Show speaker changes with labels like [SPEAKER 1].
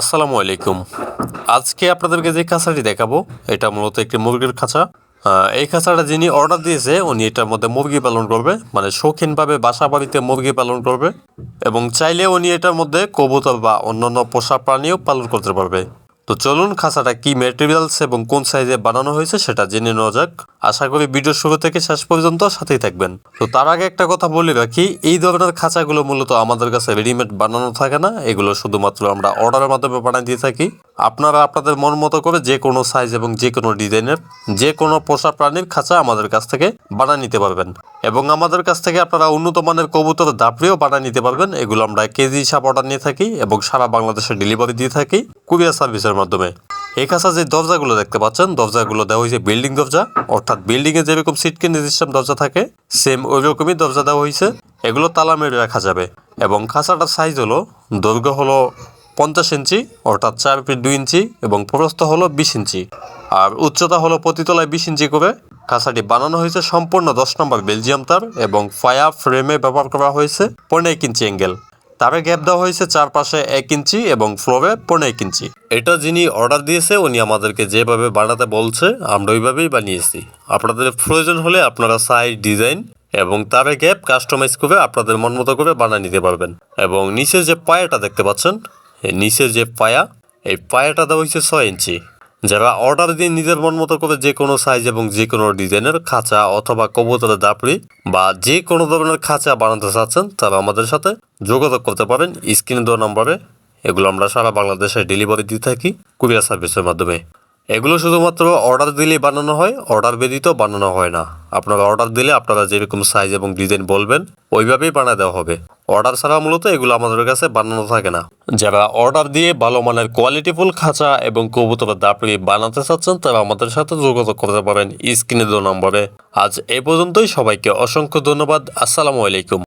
[SPEAKER 1] আসসালামু আলাইকুম। আজকে আপনাদেরকে যে খাঁচাটি দেখাবো, এটা মূলত একটি মুরগির খাঁচা। এই খাঁচাটা যিনি অর্ডার দিয়েছে, উনি এটার মধ্যে মুরগি পালন করবে মানে শৌখিনভাবে বাসা বাড়িতে মুরগি পালন করবে এবং চাইলে উনি এটার মধ্যে কবুতর বা অন্যান্য পোষা প্রাণীও পালন করতে পারবে। তো চলুন, খাঁচাটা কি ম্যাটেরিয়ালস এবং কোন সাইজে বানানো হয়েছে সেটা জেনে নেওয়া যাক। আশা করি ভিডিও শুরু থেকে শেষ পর্যন্ত সাথেই থাকবেন। তো তার আগে একটা কথা বলে রাখি, এই ধরনের খাঁচাগুলো মূলত আমাদের কাছে রেডিমেড বানানো থাকে না, এগুলো শুধুমাত্র আমরা অর্ডারের মাধ্যমে বানিয়ে দিয়ে থাকি। আপনারা আপনাদের মন মতো করে যে কোনো সাইজ এবং যে কোনো ডিজাইনের, যে কোনো পোষা প্রাণীর খাঁচা আমাদের কাছ থেকে বানিয়ে নিতে পারবেন। এবং আমাদের কাছ থেকে আপনারা উন্নত মানের কবুতর, দাপড়িও বানিয়ে নিতে পারবেন। এগুলো আমরা কেজি হিসাব অর্ডার নিয়ে থাকি এবং সারা বাংলাদেশে ডেলিভারি দিয়ে থাকি কুরিয়ার সার্ভিসের মাধ্যমে। এই যে দরজাগুলো দেখতে পাচ্ছেন, দরজাগুলো দেওয়া হয়েছে বিল্ডিং দরজা। অর্থাৎ বিল্ডিং এ যেরকম সিটকিনি সিস্টেম দরজা থাকে, সেম ওই রকমই দরজা দেওয়া হয়েছে। এগুলো তালা মেরে রাখা যাবে এবং খাঁচাটার সাইজ হলো, দৈর্ঘ্য হলো পঞ্চাশ ইঞ্চি, অর্থাৎ চার ফিট দুই ইঞ্চি এবং প্রস্থ হলো বিশ ইঞ্চি। আর উচ্চতা হলো প্রতিতলায় বিশ ইঞ্চি করে। খাঁচাটি বানানো হয়েছে সম্পূর্ণ দশ নম্বর বেলজিয়াম তার এবং ফায়া ফ্রেমে ব্যবহার করা হয়েছে পনেরো এক ইঞ্চি অ্যাঙ্গেল তারে গ্যাপ দেওয়া হয়েছে চারপাশে এক ইঞ্চি এবং ফ্লোরে পনেরো এক ইঞ্চি। এটা যিনি অর্ডার দিয়েছে, উনি আমাদেরকে যেভাবে বানাতে বলছে, আমরা ওইভাবেই বানিয়েছি। আপনাদের প্রয়োজন হলে আপনারা সাইজ ডিজাইন এবং তারে গ্যাপ কাস্টমাইজ করে আপনাদের মন মতো করে বানিয়ে নিতে পারবেন। এবং নিচে যে পায়াটা দেখতে পাচ্ছেন নিচে যে পায়া, এই পায়াটা দেওয়া হয়েছে ছয় ইঞ্চি। যারা অর্ডার দিয়ে নিজের মন মতো করে যে কোনো সাইজ এবং যে কোনো ডিজাইনের খাঁচা অথবা কবুতরের দাপড়ি বা যে কোনো ধরনের খাঁচা বানাতে চাচ্ছেন, তারা আমাদের সাথে যোগাযোগ করতে পারেন। স্ক্রিনে দেওয়া নম্বরে এগুলো আমরা সারা বাংলাদেশে ডেলিভারি দিয়ে থাকি কুরিয়ার সার্ভিসের মাধ্যমে। এগুলো শুধুমাত্র অর্ডার দিলেই বানানো হয় অর্ডার ব্যতীত বানানো হয় না। আপনারা অর্ডার দিলে আপনারা যেরকম সাইজ এবং ডিজাইন বলবেন, ওইভাবেই বানা দেওয়া হবে। অর্ডার ছাড়া মূলত এগুলো আমাদের কাছে বানানো থাকে না। যারা অর্ডার দিয়ে ভালো মানের কোয়ালিটিফুল খাঁচা এবং কবুতরের দাপড়ি বানাতে চাচ্ছেন, তারা আমাদের সাথে যোগাযোগ করতে পারেন স্ক্রিনে দু নম্বরে। আজ এ পর্যন্তই। সবাইকে অসংখ্য ধন্যবাদ। আসসালামু আলাইকুম।